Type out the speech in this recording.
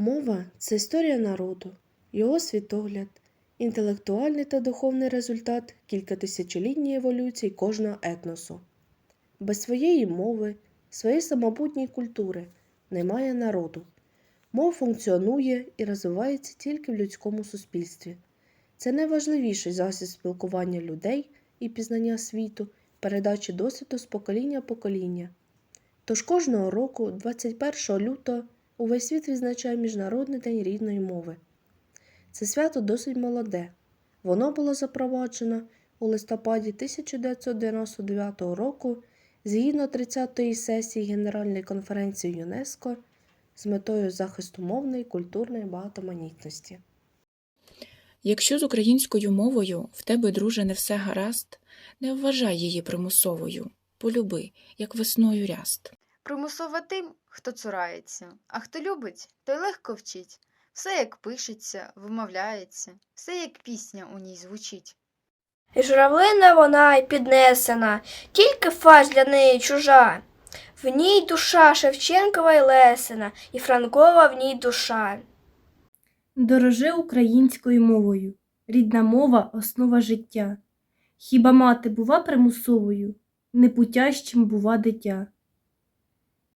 Мова це історія народу, його світогляд, інтелектуальний та духовний результат кількатисячолітньої еволюції кожного етносу. Без своєї мови, своєї самобутньої культури немає народу. Мова функціонує і розвивається тільки в людському суспільстві. Це найважливіший засіб спілкування людей і пізнання світу, передачі досвіду з покоління в покоління. Тож кожного року, 21 лютого, увесь світ відзначає Міжнародний день рідної мови. Це свято досить молоде. Воно було запроваджено у листопаді 1999 року згідно 30-ї сесії Генеральної конференції ЮНЕСКО з метою захисту мовної, культурної багатоманітності. Якщо з українською мовою в тебе, друже, не все гаразд, не вважай її примусовою, полюби, як весною ряст. Примусова тим, хто цурається, а хто любить, той легко вчить. Все як пишеться, вимовляється, все як пісня у ній звучить. І журавлина вона й піднесена, тільки фась для неї чужа. В ній душа Шевченкова й Лесина, і Франкова в ній душа. Дорожи українською мовою, рідна мова основа життя. Хіба мати бува примусовою, непутящим бува дитя.